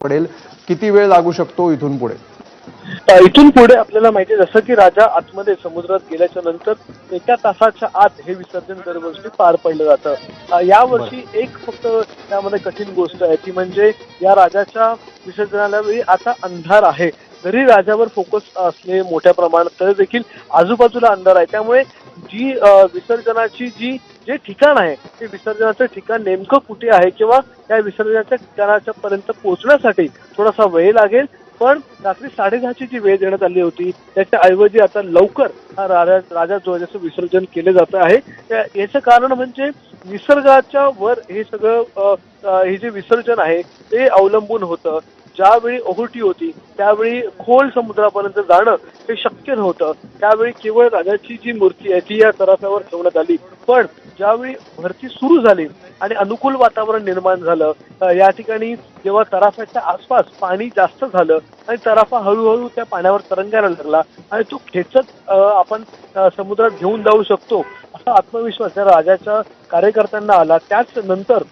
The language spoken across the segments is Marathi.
पडेल? किती वेळ लागू शकतो इथून पुढे? इथून पुढे आपल्याला माहिती आहे जसं की राजा आतमध्ये समुद्रात गेल्याच्यानंतर एका तासाच्या आत हे विसर्जन दरवर्षी पार पडलं जातं. यावर्षी एक फक्त त्यामध्ये कठीण गोष्ट आहे ती म्हणजे या राजाच्या विसर्जनाला वेळी आता अंधार आहे. जरी राजावर फोकस असले मोठ्या प्रमाणात तरी देखील आजूबाजूला अंधार आहे. त्यामुळे जी विसर्जनाची जी जे ठिकाण आहे ते विसर्जनाचं ठिकाण नेमकं कुठे आहे किंवा त्या विसर्जनाच्या ठिकाणाच्या पर्यंत पोहोचण्यासाठी थोडासा वेळ लागेल. पण रात्री साडेदहाची जी वेळ देण्यात आली होती त्याच्या ऐवजी आता लवकर हा राजा राजा ध्वजाचं विसर्जन केलं जात आहे. त्या- याचं कारण म्हणजे निसर्गाच्या वर हे सगळं हे जे विसर्जन आहे ते अवलंबून होतं. ज्यावेळी ओहोटी होती त्यावेळी खोल समुद्रापर्यंत जाणं हे शक्य नव्हतं. त्यावेळी केवळ राजाची जी मूर्ती आहे ती या तराफ्यावर ठेवण्यात आली. पण ज्यावेळी भरती सुरू झाली आणि अनुकूल वातावरण निर्माण झालं या ठिकाणी जेव्हा तराफ्याच्या आसपास पाणी जास्त झालं आणि तराफा हळूहळू त्या पाण्यावर तरंगायला लागला आणि तो खेचत आपण समुद्रात घेऊन जाऊ शकतो असा आत्मविश्वास या राजाच्या कार्यकर्त्यांना आला. त्याच नंतर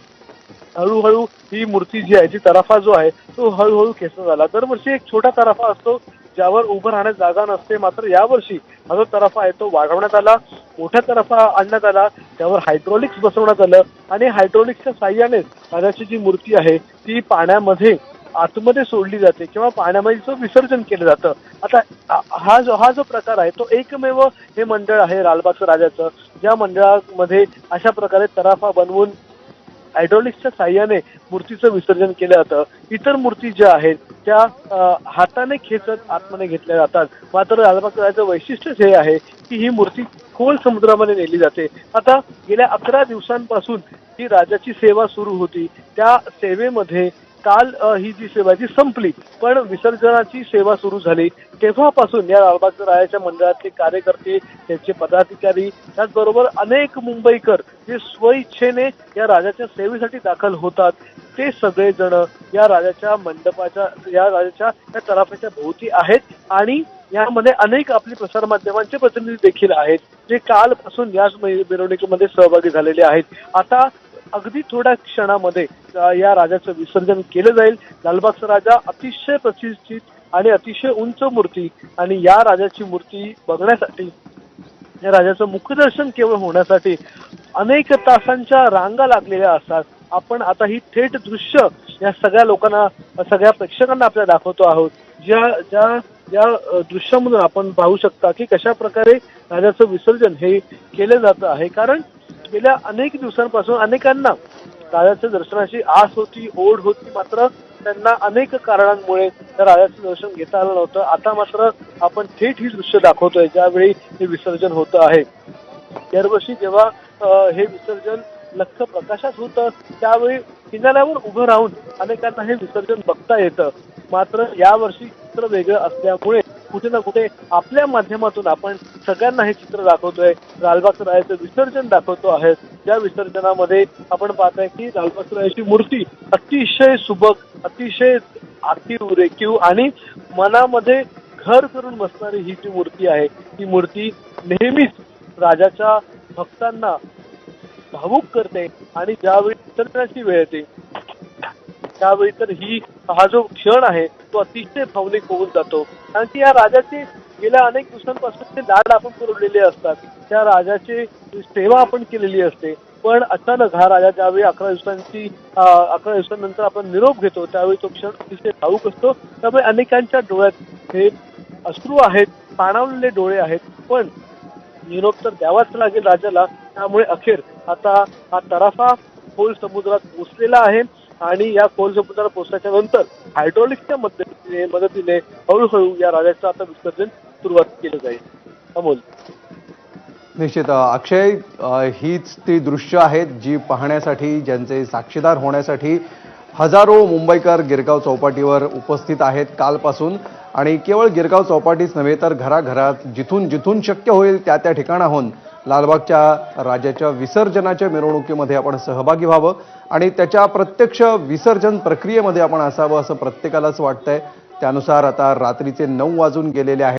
हळूहळू ही मूर्ती जी आहे जी तराफा जो आहे तो हळूहळू खेचला झाला दरवर्षी एक छोटा तराफा असतो ज्यावर उभं राहण्यास जागा नसते मात्र यावर्षी हा जो तराफा आहे तो वाढवण्यात आला मोठा तराफा आणण्यात आला त्यावर हायड्रॉलिक्स बसवण्यात आलं आणि हायड्रॉलिक्सच्या साह्याने राजाची जी मूर्ती आहे ती पाण्यामध्ये आतमध्ये सोडली जाते किंवा पाण्यामध्ये विसर्जन केलं जातं. आता हा जो हा जो प्रकार आहे तो एकमेव हे मंडळ आहे लालबागचं राजाचं. ज्या मंडळामध्ये अशा प्रकारे तराफा बनवून हायड्रॉलिक्सच्या साह्याने मूर्तीचं विसर्जन केलं जातं. इतर मूर्ती ज्या आहेत त्या हाताने खेचत आतमध्ये घेतल्या जातात. मात्र लालबाग वैशिष्ट्यच हे आहे की ही मूर्ती खोल समुद्रामध्ये नेली जाते. आता गेल्या अकरा दिवसांपासून ही राजाची सेवा सुरू होती त्या सेवेमध्ये काल ही जी सेवा आहे ती संपली पण विसर्जनाची सेवा सुरू झाली. तेव्हापासून या लालबागच्या राजाच्या मंडळातले कार्यकर्ते त्यांचे पदाधिकारी त्याचबरोबर अनेक मुंबईकर जे स्वइच्छेने या राजाच्या सेवेसाठी दाखल होतात. ते सगळेजण या राजाच्या मंडपाच्या या राजाच्या या तराफ्याच्या भोवती आहेत आणि यामध्ये अनेक आपले प्रसारमाध्यमांचे प्रतिनिधी देखील आहेत जे कालपासून याच मिरवणुकीमध्ये सहभागी झालेले आहेत. आता अगदी थोड्या क्षणामध्ये या राजाचं विसर्जन केलं जाईल. लालबागचा राजा अतिशय प्रतिष्ठित आणि अतिशय उंच मूर्ती आणि या राजाची मूर्ती बघण्यासाठी या राजाचं मुखदर्शन केवळ होण्यासाठी अनेक तासांच्या रांगा लागलेल्या असतात. आपण आता ही थेट दृश्य या सगळ्या लोकांना सगळ्या प्रेक्षकांना आपल्याला दाखवतो आहोत. ज्या ज्या या दृश्यामधून आपण पाहू शकता की कशा प्रकारे राजाचं विसर्जन हे केलं जातं आहे. कारण गेल्या अनेक दिवसांपासून अनेकांना राजाच्या दर्शनाची आस होती ओढ होती. मात्र त्यांना अनेक कारणांमुळे त्या राजाचं दर्शन घेता आलं नव्हतं. आता मात्र आपण थेट ही दृश्य दाखवतोय ज्यावेळी हे विसर्जन होत आहे. दरवर्षी जेव्हा हे विसर्जन लख प्रकाशात होतं त्यावेळी किनाऱ्यावर उभं राहून अनेकांना हे विसर्जन बघता येतं. मात्र यावर्षी चित्र वेगळं असल्यामुळे कुठे ना कुठे आपल्या माध्यमातून आपण सगळ्यांना हे चित्र दाखवतोय. लालबागसरायाचं विसर्जन दाखवतो आहे. ज्या विसर्जनामध्ये आपण पाहताय की लालबागसरायाची मूर्ती अतिशय सुबक अतिशय आखीव रेखीव आणि मनामध्ये घर करून बसणारी ही जी मूर्ती आहे ती मूर्ती नेहमीच राजाच्या भक्तांना भावुक करते आणि ज्यावेळी विसर्जनाची वेळ येते त्यावेळी तर ही हा जो क्षण आहे तो अतिशय भावनिक होऊन जातो. कारण की या राजाचे गेल्या अनेक दिवसांपासून ते लाड आपण पुरवलेले असतात. त्या राजाची सेवा आपण केलेली असते. पण अचानक हा राजा ज्यावेळी अकरा दिवसांची अकरा दिवसांनंतर आपण निरोप घेतो त्यावेळी तो क्षण अतिशय भावूक असतो. त्यामुळे अनेकांच्या डोळ्यात हे अश्रू आहेत पाणावलेले डोळे आहेत. पण निरोप तर द्यावाच लागेल राजाला. त्यामुळे अखेर आता हा तराफा खोल समुद्रात पोचलेला आहे. आणि या खोल समुद्राला पोचल्याच्या नंतर हायड्रॉलिकच्या मदतीने मदतीने हळूहळू या राजाचं आता विसर्जन सुरुवात केलं जाईल. अमोल. निश्चित अक्षय हीच ती दृश्य आहेत जी पाहण्यासाठी ज्यांचे साक्षीदार होण्यासाठी हजारो मुंबईकर गिरगाव चौपाटीवर उपस्थित आहेत कालपासून. आणि केवळ गिरगाव चौपाटीच नव्हे तर घराघरात जिथून जिथून शक्य होईल त्या त्या ठिकाणाहून लालबागच्या राजाच्या विसर्जनाच्या मिरवणुकीमध्ये आपण सहभागी व्हावं आणि त्याच्या प्रत्यक्ष विसर्जन प्रक्रियेमध्ये आपण असावं असं प्रत्येकालाच वाटतंय. त्यानुसार आता रात्रीचे नऊ वाजून गेलेले आहेत.